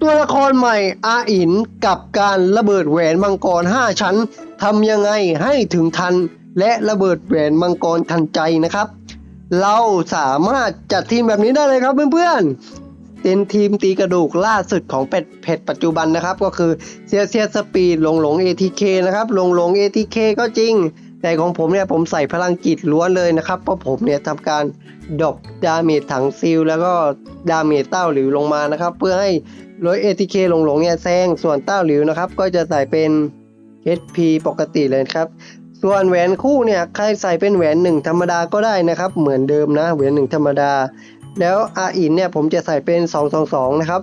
ตัวละครใหม่อาอินกับการระเบิดแหวนมังกร 5 ชั้นทำยังไงให้ถึงทัน และระเบิดแหวนมังกรทันใจนะครับ เราสามารถจัดทีมแบบนี้ได้เลยครับเพื่อนๆเป็นทีมตีกระดูกล่าสุดของเป็ดเผ็ดปัจจุบันนะครับ ก็คือเซียเซียสปีดหลงหลง ATK นะครับหลงหลง ATK ก็จริง แต่ของผมเนี่ยผมใส่พลังจิตล้วนเลยนะครับ เพราะผมเนี่ยทำการดอปดาเมจถังซิลแล้วก็ดาเมจเต้าหลิวลงมานะครับ เพื่อให้รถ ATK หลงหลงๆเนี่ยแซงส่วนเต้าหลิวนะครับ ก็จะใส่เป็น HP ปกติเลยครับ ส่วนแหวนคู่เนี่ยใครใส่เป็นแหวนหนึ่งธรรมดาก็ได้นะครับ เหมือนเดิมนะแหวนหนึ่งธรรมดา แล้วอาอินเนี่ยผมจะใส่เป็น 222 นะครับ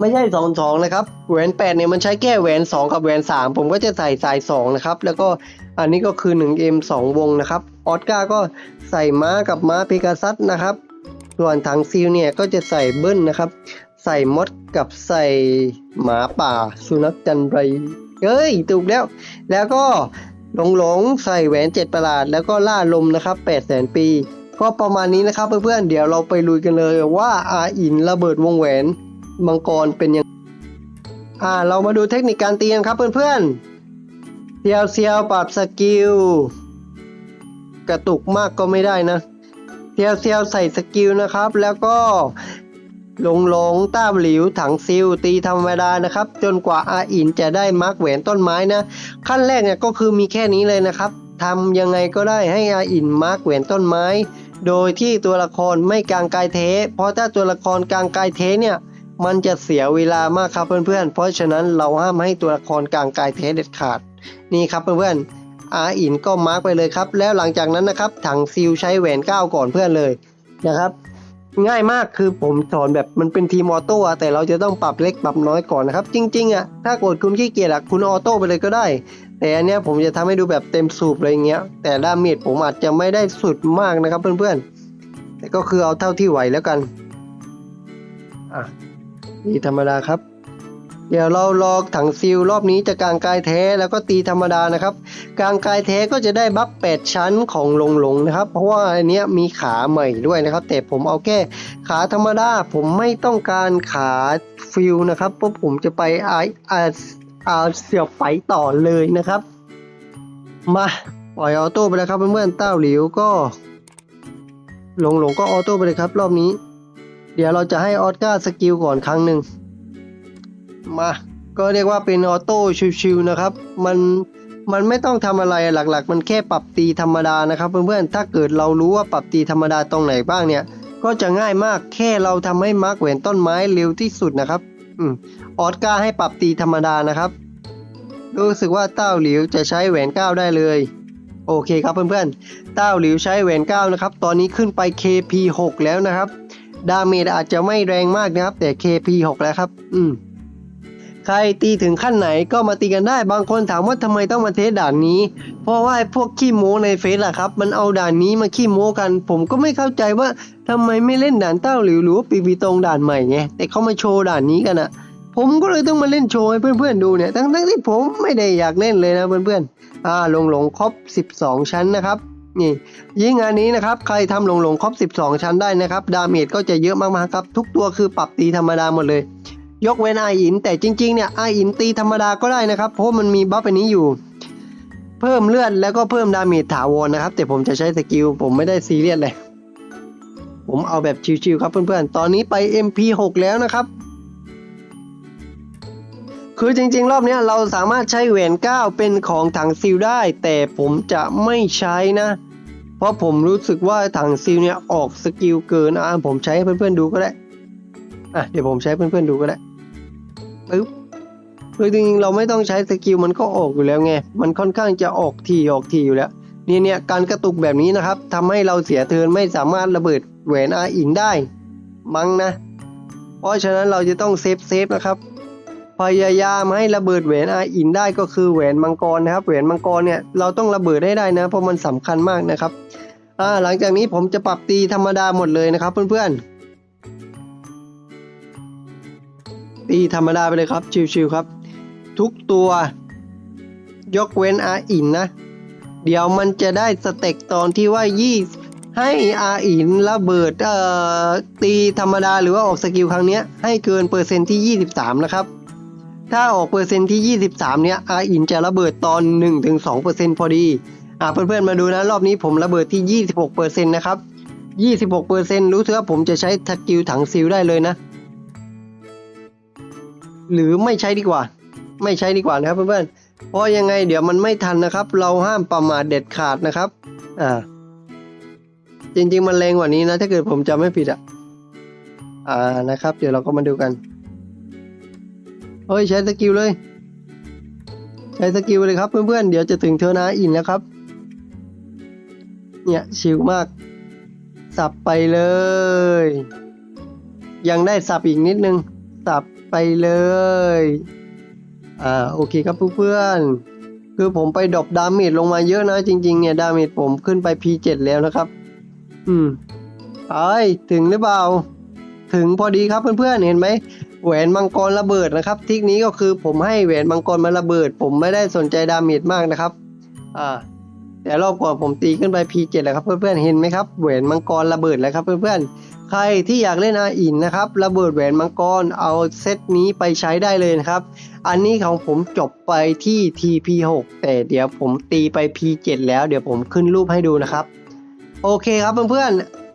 ไม่ใช่22นะครับ แหวน8เนี่ยมันใช้แก้แหวน2กับแหวน3ผมก็จะใส่สาย2นะครับ แล้วก็อันนี้ก็คือ 1M 2วงนะครับ ออสการ์ก็ใส่ม้ากับม้าเพกาซัสนะครับ ส่วนถังซีลเนี่ยก็จะใส่เบิ้ลนะครับ ใส่มดกับใส่หมาป่า สุนัขจันไรเอ้ยถูกแล้ว แล้วก็หลงหลงใส่แหวนเจ็ดประหลาด แล้วก็ล่าลมนะครับ8 0 0 0 0 0ปี ก็ประมาณนี้นะครับเพื่อนๆเดี๋ยวเราไปลุยกันเลยว่าอาอินระเบิดวงแหวน มังกรเป็นยังอ่าเรามาดูเทคนิคการตีกันครับเพื่อนๆเซียวเซียวปรับสกิลกระตุกมากก็ไม่ได้นะเซียวเซียวใส่สกิลนะครับ แล้วก็หลงหลงต้าหลิวถังซิลตีธรรมดานะครับ จนกว่าอาอินจะได้มาร์กแหวนต้นไม้นะ ขั้นแรกเนี่ยก็คือมีแค่นี้เลยนะครับทำยังไงก็ได้ให้อาอินมาร์กแหวนต้นไม้ โดยที่ตัวละครไม่กลางกายเท เพราะถ้าตัวละครกลางกายเทเนี่ย มันจะเสียเวลามากครับเพื่อนๆ เพราะฉะนั้นเราห้ามให้ตัวละครกลางกายเทเด็ดขาด นี่ครับเพื่อนๆอาอินก็มาร์กไปเลยครับ แล้วหลังจากนั้นนะครับถังซิลใช้แหวนก้าวก่อนเพื่อนเลยนะครับ ง่ายมากคือผมสอนแบบมันเป็นทีมออโต้แต่เราจะต้องปรับเล็กปรับน้อยก่อนนะครับ จริงๆอะถ้ากดคุณขี้เกียจอะคุณออโต้ไปเลยก็ได้ แต่อันเนี้ยผมจะทำให้ดูแบบเต็มสูบอะไรเงี้ย แต่ดาเมจผมอาจจะไม่ได้สุดมากนะครับเพื่อนๆแต่ก็คือเอาเท่าที่ไหวแล้วกันอะ นี่ธรรมดาครับ เดี๋ยวเราลอกถังซิลรอบนี้จะกลางกายแท้แล้วก็ตีธรรมดานะครับ กลางกายแท้ก็จะได้บัฟ8ชั้นของหลงหลงนะครับ เพราะว่าอันเนี้ยมีขาใหม่ด้วยนะครับ แต่ผมเอาแค่ขาธรรมดาผมไม่ต้องการขาฟิลนะครับเพราะผมจะไปอาออาเสียบไฟต่อเลยนะครับ มาปล่อยออโต้ไปแล้วครับเพื่อนๆเต้าหลิวก็หลงหลงก็ออโต้ไปเลยครับ รอบนี้ เดี๋ยวเราจะให้ออสการ์สกิลก่อนครั้งหนึ่งมาก็เรียกว่าเป็นออโต้ชิวๆนะครับ มันมันไม่ต้องทำอะไรหลักๆ มันแค่ปรับตีธรรมดานะครับ เพื่อนๆถ้าเกิดเรารู้ว่าปรับตีธรรมดาตรงไหนบ้างเนี่ย ก็จะง่ายมากแค่เราทำให้มาร์กแหวนต้นไม้เร็วที่สุดนะครับอืมออสการ์ให้ปรับตีธรรมดานะครับ รู้สึกว่าเต้าหลิวจะใช้แหวนเก้าได้เลย โอเคครับเพื่อนๆเต้าหลิวใช้แหวนเก้านะครับ ตอนนี้ขึ้นไป KP 6 แล้วนะครับ ดาเมจอาจจะไม่แรงมากนะครับ แต่ KP 6 แล้วครับ อืมใครตีถึงขั้นไหนก็มาตีกันได้ บางคนถามว่าทำไมต้องมาเทสด่านนี้ เพราะว่าพวกขี้โม้ในเฟซอะครับ มันเอาด่านนี้มาขี้โม้กัน ผมก็ไม่เข้าใจว่าทำไมไม่เล่นด่านเต้าหลิวหรือปีปีตรงด่านใหม่ไง แต่เขามาโชว์ด่านนี้กันอะผมก็เลยต้องมาเล่นโชว์ให้เพื่อนๆดูเนี่ย ทั้งๆที่ผมไม่ได้อยากเล่นเลยนะเพื่อนๆ อ่าหลงหลงครบ 12 ชั้นนะครับ นี่ยิ่งอันนี้นะครับใครทำหลงหลงครบ 12 ชั้นได้นะครับ ดาเมจก็จะเยอะมากๆครับ ทุกตัวคือปรับตีธรรมดาหมดเลย ยกเว้นไออิน แต่จริงๆเนี่ยไออินตีธรรมดาก็ได้นะครับ เพราะมันมีบัฟอันนี้อยู่ เพิ่มเลือดแล้วก็เพิ่มดาเมจถาวรนะครับ แต่ผมจะใช้สกิลผมไม่ได้ซีเรียสเลยผมเอาแบบชิวๆครับเพื่อนๆ ตอนนี้ไป MP6 แล้วนะครับ คือจริงๆ รอบนี้เราสามารถใช้แหวนก้าวเป็นของถังซิลได้ แต่ผมจะไม่ใช้นะ เพราะผมรู้สึกว่าถังซิลเนี่ยออกสกิลเกินอะผมใช้ให้เพื่อนๆดูก็ได้อะเดี๋ยวผมใช้เพื่อนๆดูก็ได้ปึ๊บคือจริงๆเราไม่ต้องใช้สกิลมันก็ออกอยู่แล้วไงมันค่อนข้างจะออกทีออกทีอยู่แล้วเนี่ยเนี่ยการกระตุกแบบนี้นะครับทำให้เราเสียเทินไม่สามารถระเบิดแหวนอาอินได้ มั้งนะ เพราะฉะนั้นเราจะต้องเซฟเซฟนะครับ พยายามให้ระเบิดแหวนอาอินได้ก็คือแหวนมังกรนะครับ แหวนมังกรเนี่ยเราต้องระเบิดให้ได้นะ เพราะมันสำคัญมากนะครับอ่าหลังจากนี้ผมจะปรับตีธรรมดาหมดเลยนะครับ เพื่อนๆ ตีธรรมดาไปเลยครับชิวๆครับ ทุกตัวยกเว้นอาอินนะ เดี๋ยวมันจะได้สเต็กตอนที่ว่าให้อาอินระเบิดเอ่อตีธรรมดาหรือว่าออกสกิลครั้งเนี้ยให้เกินเปอร์เซ็นต์ที่ 23 นะครับ ถ้าออกเปอร์เซ็นต์ที่ 23 เนี้ยอาอินจะระเบิดตอน 1-2%พอดี อ่าเพื่อนๆมาดูนะ รอบนี้ผมระเบิดที่ 26%นะครับ 26%รู้สึกว่าผมจะใช้สกิลถังซิลได้เลยนะ หรือไม่ใช้ดีกว่า ไม่ใช้ดีกว่านะครับเพื่อนๆ เพราะยังไงเดี๋ยวมันไม่ทันนะครับ เราห้ามประมาทเด็ดขาดนะครับ อ่า จริงๆมันแรงกว่านี้นะ ถ้าเกิดผมจำไม่ผิดอะ อ่านะครับ เดี๋ยวเราก็มาดูกัน เฮ้ยใช้สกิลเลย ใช้สกิลเลยครับเพื่อนๆ เดี๋ยวจะถึงเทอร์นาอินแล้วครับ เนี่ยชิลมาก สับไปเลย ยังได้สับอีกนิดนึง สับไปเลย อ่าโอเคครับเพื่อนๆ คือผมไปดรอปดาเมจลงมาเยอะนะจริงๆ เนี่ยดาเมจผมขึ้นไป P7 แล้วนะครับ อืมไปถึงหรือเปล่า ถึงพอดีครับเพื่อนๆ เห็นไหม แหวนมังกรระเบิดนะครับทิกนี้ก็คือผมให้แหวนมังกรมาระเบิด ผมไม่ได้สนใจดาเมจมากนะครับอ่าแต่รอบก่อนผมตีขึ้นไป P7 แล้วครับเพื่อนๆเห็นไหมครับแหวนมังกรระเบิดแล้วครับเพื่อนๆใครที่อยากเล่นอาอินนะครับระเบิดแหวนมังกรเอาเซตนี้ไปใช้ได้เลยนะครับ อันนี้ของผมจบไปที่ TP6 แต่เดี๋ยวผมตีไป P7 แล้วเดี๋ยวผมขึ้นรูปให้ดูนะครับ โอเคครับเพื่อนๆ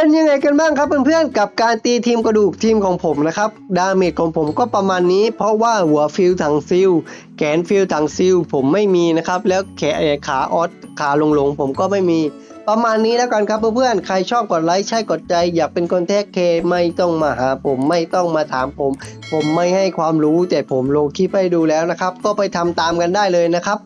เป็นยังไงกันบ้างครับเพื่อนๆกับการตีทีมกระดูกทีมของผมนะครับดาเมจของผมก็ประมาณนี้ เพราะว่าหัวฟิลถังซิลแขนฟิลถังซิลผมไม่มีนะครับแล้วแขนขาออสขาลงลงๆผมก็ไม่มีประมาณนี้แล้วกันครับเพื่อนๆ ใครชอบกดไลค์ใช่กดใจ อยากเป็นคนแท็กเคไม่ต้องมาหาผมไม่ต้องมาถามผม ผมไม่ให้ความรู้แต่ผมลงคลิปให้ดูแล้วนะครับ ก็ไปทำตามกันได้เลยนะครับ